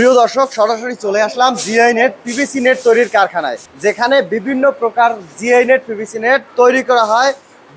প্রিয় দর্শক, সরাসরি চলে আসলাম জিআই নেট পিভিসি নেট তৈরির কারখানায়, যেখানে বিভিন্ন প্রকার জিআই নেট পিভিসি নেট তৈরি করা হয়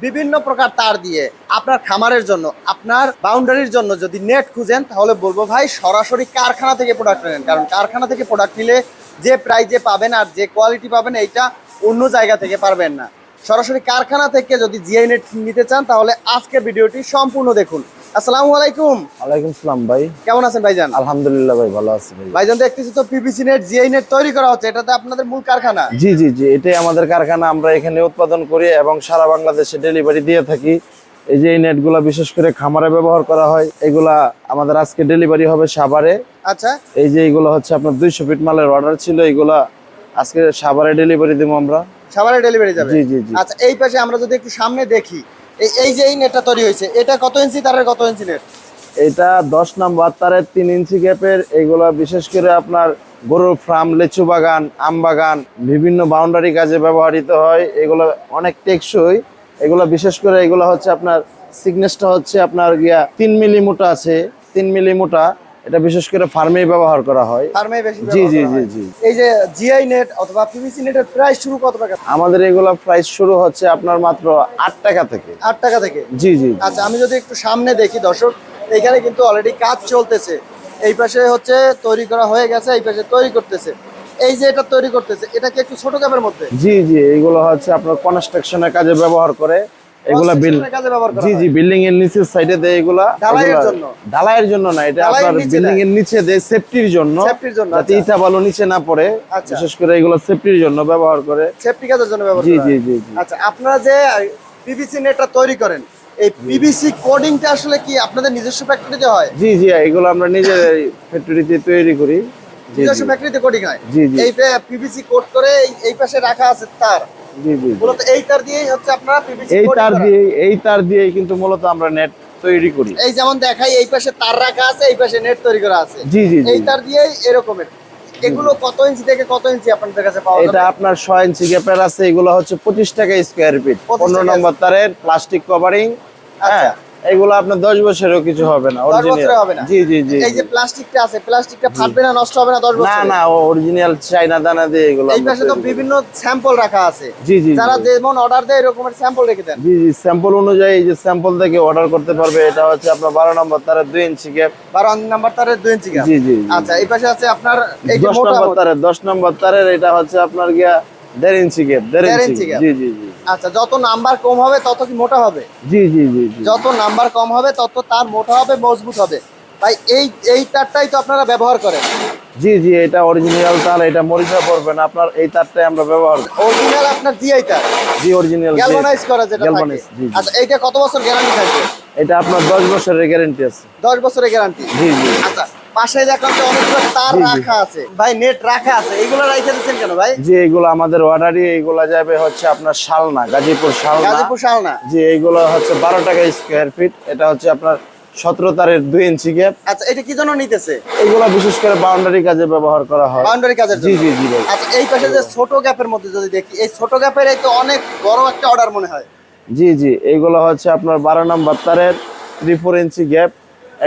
বিভিন্ন প্রকার তার দিয়ে। আপনার খামারের জন্য, আপনার বাউন্ডারির জন্য যদি নেট খুঁজেন, তাহলে বলব ভাই, সরাসরি কারখানা থেকে প্রোডাক্ট নেন। কারণ কারখানা থেকে প্রোডাক্ট নিলে যে প্রাইজে পাবেন আর যে কোয়ালিটি পাবেন, এইটা অন্য জায়গা থেকে পারবেন না। সরাসরি কারখানা থেকে যদি জিআই নেট নিতে চান, তাহলে আজকের ভিডিওটি সম্পূর্ণ দেখুন। আসসালামু আলাইকুম। ওয়ালাইকুম সালাম ভাই। কেমন আছেন ভাইজান? আলহামদুলিল্লাহ ভাই ভালো আছি ভাই। ভাইজান দেখতেছি তো পিভিসি নেট জিআই নেট তৈরি করা হচ্ছে। এটাতে আপনাদের মূল কারখানা। জি জি জি এটাই আমাদের কারখানা। আমরা এখানে উৎপাদন করি এবং সারা বাংলাদেশে ডেলিভারি দিয়ে থাকি। এই যে এই নেটগুলা বিশেষ করে খামারে ব্যবহার করা হয় এগুলা আমাদের আজকে ডেলিভারি হবে সাভারে। আচ্ছা। এই যে এইগুলো হচ্ছে আপনার দুইশো ফিট মালের অর্ডার ছিল এগুলা আজকে সাভারে ডেলিভারি দেবো আমরা। সাভারে ডেলিভারি যাবে। জি জি জি। আচ্ছা এই পাশে আমরা যদি একটু সামনে দেখি এই যে এই নেটটা তৈরি হয়েছে, এটা কত ইঞ্চি তারের কত ইঞ্চি নেট এটা দশ নাম্বার তারের তিন ইঞ্চি গ্যাপের এগুলো বিশেষ করে আপনার গরুর ফার্ম লেচু বাগান, আম বাগান, বিভিন্ন বাউন্ডারি কাজে ব্যবহৃত হয়, এগুলো অনেক টেকসই। এগুলো বিশেষ করে এগুলো হচ্ছে আপনার সিগনেসটা হচ্ছে আপনার গিয়া তিন মিলি মোটা আছে, তিন মিলি মোটা এটা বিশেষ করে ফার্মে ব্যবহার করা হয়। ফার্মে বেশি জি জি জি জি। এই যে জিআই নেট অথবা পিভিসি নেটের প্রাইস শুরু কত টাকা? আমাদের এগুলো প্রাইস শুরু হচ্ছে আপনার মাত্র আট টাকা থেকে। আট টাকা থেকে? জি জি জি। আচ্ছা আমি যদি একটু সামনে দেখি দর্শক এখানে কিন্তু অলরেডি কাজ চলতেছে। এই পাশে হচ্ছে তৈরি করা হয়ে গেছে এই পাশে তৈরি করতেছে। এই যে এটা তৈরি করতেছে এটা কি একটু ছোট ক্যাপের মধ্যে? জি জি এগুলো হচ্ছে আপনার কনস্ট্রাকশনের কাজে ব্যবহার করে। এগুলা বিল জি। জি বিল্ডিং এর নিচের সাইডে দেয় এগুলা। ঢালাইয়ের জন্য? ঢালাইয়ের জন্য না এটা আপনার বিল্ডিং এর নিচে দেয় সেফটির জন্য। সেফটির জন্য যাতে ইটা বালু নিচে না পড়ে আচ্ছা। বিশেষ করে এগুলো সেফটির জন্য ব্যবহার করে। সেফটি কাজের জন্য ব্যবহার জি জি জি জি। আচ্ছা আপনারা যে পিভিসি নেটটা তৈরি করেন এই পিভিসি কোডিংটা আসলে কি আপনাদের নিজস্ব ফ্যাক্টরিতে হয়? জি জি এগুলো আমরা নিজের ফ্যাক্টরিতে তৈরি করি। নিজস্ব ফ্যাক্টরিতে কোডিং হয়? জি, জি। এই পিভিসি কোড করে এই- পাশে রাখা আছে তার। মূলত এই তার দিয়েই হচ্ছে আপনারা এই তার দিয়ে এই তার দিয়ে কিন্তু মূলত আমরা নেট তৈরি করি। এই যেমন দেখাই এই পাশে তার রাখা আছে এই পাশে নেট তৈরি করা আছে। জি জি এই তার দিয়েই এরকমের। এগুলো কত ইঞ্চি থেকে কত ইঞ্চি আপনাদের কাছে পাওয়া এটা আপনার 6 ইঞ্চি গ্যাপের আছে এগুলো হচ্ছে পঁচিশ টাকা স্কোয়ার ফিট 25 পনেরো নম্বর তারের প্লাস্টিক কভারিং হ্যাঁ আচ্ছা। এগুলো আপনার দশ বছরেরও কিছু হবে না হবে না? জি জি জি এই যে প্লাস্টিকটা আছে প্লাস্টিকটা ফাটবে না নষ্ট হবে না দশ না বছর? না না অরিজিনাল চাইনা দানা দিয়ে এগুলো এই পাশে তো বিভিন্ন স্যাম্পল রাখা আছে। জি জি যারা যেমন অর্ডার দেয় এরকমের স্যাম্পল রেখে দেন। জি জি স্যাম্পল অনুযায়ী এই যে স্যাম্পল থেকে অর্ডার করতে পারবে এটা হচ্ছে আপনার বারো নম্বর তারের দুই ইঞ্চি গ্যাপ বারো নাম্বার তারের দুই ইঞ্চি গ্যাপ জি জি। আচ্ছা এই পাশে আছে আপনার এই যে দশ মোটা নম্বর। তারের দশ নম্বর তারের এটা হচ্ছে আপনার গিয়া দেড় ইঞ্চি গ্যাপ দেড় দেড় ইঞ্চি ইঞ্চি জি জি জি। আচ্ছা যত নাম্বার কম হবে তত কি মোটা হবে? জি জি জি জি। যত নাম্বার কম হবে তত তার মোটা হবে মজবুত হবে। তাই এই এই তারটাই তো আপনারা ব্যবহার করেন। জি জি এটা অরিজিনাল তার এটা মরিচা পড়বে না আপনার এই তারটাই আমরা ব্যবহার করি। অরিজিনাল আপনার জিআই তার। জি অরিজিনাল গ্যালভানাইজ করা যেটা থাকে। জি, জি। আচ্ছা এইটা কত বছর গ্যারান্টি থাকবে? এটা আপনার দশ বছরের গ্যারান্টি আছে। দশ বছরের গ্যারান্টি? জি জি। আচ্ছা পাশে দেখলাম যে অনেকগুলো তার। রাখা আছে। ভাই নেট রাখা আছে। এগুলো রেখে দিচ্ছেন কেন ভাই? জি এগুলো আমাদের অর্ডারই এগুলো যাবে হচ্ছে আপনার শালনা গাজীপুর শালনা। গাজীপুর শালনা। জি এইগুলো হচ্ছে বারো টাকা স্কোয়ার ফিট এটা হচ্ছে আপনার সতেরো তারের দুই ইঞ্চি গ্যাপ আচ্ছা এটা কি জন্য নিতেছে? এগুলো বিশেষ করে বাউন্ডারি কাজে ব্যবহার করা হয়। বাউন্ডারি কাজের জি জি জি আচ্ছা এই পাশে যে ছোট গ্যাপের মধ্যে যদি দেখি এই ছোট গ্যাপের এই তো অনেক বড় একটা অর্ডার মনে হয়। জি জি এইগুলো হচ্ছে আপনার বারো নম্বর তারের থ্রি ফোর ইঞ্চি গ্যাপ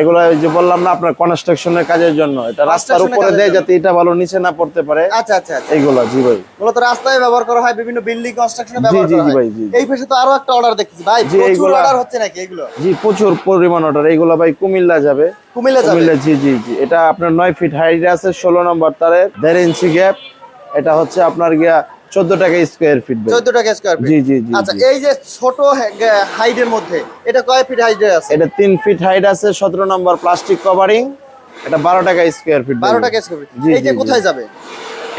এগুলো যে বললাম না আপনার কনস্ট্রাকশনের কাজের জন্য এটা রাস্তার উপরে দেয় যাতে এটা ভালো নিচে না পড়তে পারে। আচ্ছা আচ্ছা আচ্ছা। এইগুলো জি ভাই। মূলত রাস্তায় ব্যবহার করা হয় বিভিন্ন বিল্ডিং কনস্ট্রাকশনে ব্যবহার করা জি হয়। ভাই, জি, জি। এই পাশে তো আরও একটা অর্ডার দেখতেছি। ভাই প্রচুর অর্ডার হচ্ছে নাকি এগুলো? জি প্রচুর পরিমাণ অর্ডার এইগুলো ভাই কুমিল্লা যাবে। কুমিল্লা যাবে? কুমিল্লা জি জি জি। এটা আপনার নয় ফিট হাইট আছে ষোলো নম্বর তারের দেড় ইঞ্চি গ্যাপ এটা হচ্ছে আপনার গিয়া চোদ্দ টাকা স্কোয়ার ফিট চোদ্দ টাকা স্কোয়ার জি জি জি আচ্ছা এই যে ছোট হাইডের মধ্যে এটা কয় ফিট হাইডে আছে? এটা তিন ফিট হাইট আছে সতেরো নম্বর প্লাস্টিক কভারিং এটা বারো টাকা স্কোয়ার ফিট বারো টাকা স্কোয়ার ফিট জি, এই যে। কোথায় যাবে?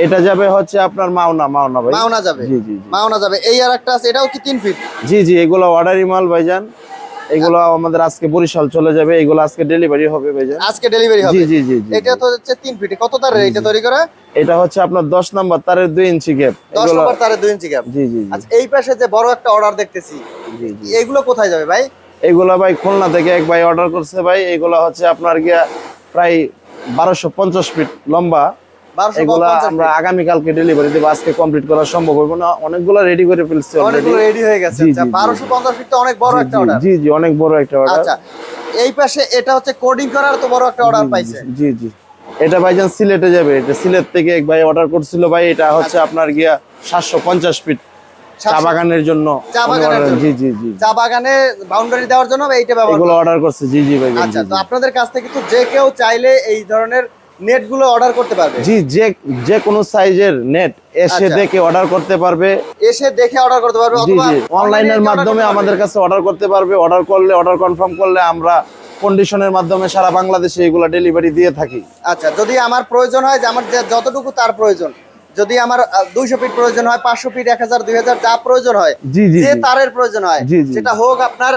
এটা যাবে হচ্ছে আপনার মাওনা মাওনা ভাই। মাওনা যাবে। জি জি মাওনা যাবে। এই আর একটা আছে এটাও কি তিন ফিট জি জি এগুলো অর্ডারি মাল ভাইজান। এগুলো আমাদের আজকে বরিশাল চলে যাবে এগুলো আজকে ডেলিভারি হবে ভাইজান। আজকে ডেলিভারি হবে? জি জি জি এটা তো হচ্ছে তিন ফিট কত তারের এটা তৈরি করা? এটা হচ্ছে আপনার দশ নম্বর তারের দুই ইঞ্চি গ্যাপ দশ এগুলো নম্বর তারের দুই ইঞ্চি গ্যাপ জি জি আচ্ছা এই পাশে যে বড় একটা অর্ডার দেখতেছি জি জি। এগুলো কোথায় যাবে ভাই? এগুলো ভাই খুলনা থেকে এক ভাই অর্ডার করছে ভাই। এগুলো হচ্ছে আপনার গিয়া প্রায় বারোশো পঞ্চাশ ফিট লম্বা। এগুলা আমরা আগামীকালকে ডেলিভারি দেবো আজকে কমপ্লিট করা সম্ভব হবে না অনেকগুলো রেডি করে ফেলছি অলরেডি রেডি হয়ে গেছে। আচ্ছা জি, জি। বারোশো পঞ্চাশ ফিট তো অনেক বড় একটা অর্ডার জি জি অনেক বড় একটা অর্ডার আচ্ছা এই পাশে এটা হচ্ছে কোডিং করার তো বড় একটা অর্ডার পাইছে। জি জি এটা ভাইজান সিলেটে যাবে এটা সিলেট থেকে এক ভাই অর্ডার করছিল ভাই এটা হচ্ছে আচ্ছা। আপনার গিয়া সাতশো পঞ্চাশ ফিট চা বাগানের জন্য চা বাগানের জি জি জি। চা বাগানে বাউন্ডারি দেওয়ার জন্য এইটা ব্যবহার এগুলো অর্ডার করছে জি জি ভাই আচ্ছা তো আপনাদের কাছ থেকে তো যে কেউ চাইলে এই ধরনের নেটগুলো অর্ডার করতে পারবে। জি যে যে কোনো সাইজের নেট এসে আচ্ছা। দেখে অর্ডার করতে পারবে। এসে দেখে অর্ডার করতে পারবে অথবা অনলাইনের মাধ্যমে আমাদের কাছে অর্ডার করতে পারবে। অর্ডার করলে অর্ডার কনফার্ম করলে আমরা কন্ডিশনের মাধ্যমে সারা বাংলাদেশে এগুলো ডেলিভারি দিয়ে থাকি। আচ্ছা যদি আমার প্রয়োজন হয় যে আমার যতটুকু তার প্রয়োজন যদি আমার দুইশো ফিট প্রয়োজন হয় পাঁচশো ফিট এক হাজার দুই হাজার যা প্রয়োজন হয় জি জি যে তারের প্রয়োজন হয়। সেটা হোক আপনার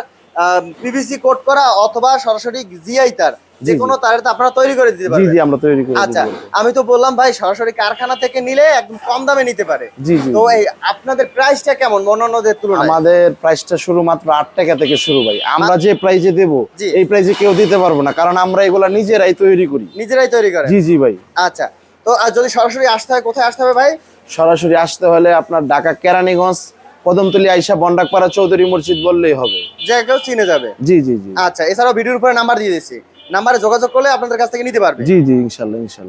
পিভিসি কোট করা অথবা সরাসরি জিআই তার। যে কোনো তারের তো আপনারা তৈরি করে দিতে পারবেন। জি আমরা তৈরি করে আচ্ছা আমি তো বললাম ভাই সরাসরি কারখানা থেকে নিলে একদম কম দামে নিতে পারে। জি জি তো এই আপনাদের প্রাইসটা কেমন অন্যান্যদের তুলনায়? আমাদের প্রাইসটা শুরু মাত্র আট টাকা থেকে শুরু ভাই। আমরা যে প্রাইজে দেব এই প্রাইজে কেউ দিতে পারব না কারণ আমরা এগুলা নিজেরাই তৈরি করি। নিজেরাই তৈরি করে জি জি ভাই। আচ্ছা তো আর যদি সরাসরি আসতে হয় কোথায় আসতে হবে ভাই? সরাসরি আসতে হলে আপনার ঢাকা কেরানীগঞ্জ কদমতলি আইসা বন্ডাকপাড়া চৌধুরী মসজিদ বললেই হবে। যে কেউ চিনে যাবে। জি জি জি। আচ্ছা এছাড়াও ভিডিওর উপরে নাম্বার দিয়ে দিচ্ছি নাম্বারে যোগাযোগ করলে আপনাদের কাছ থেকে নিতে পারবে। জি জি ইনশাল্লাহ ইনশাল্লাহ।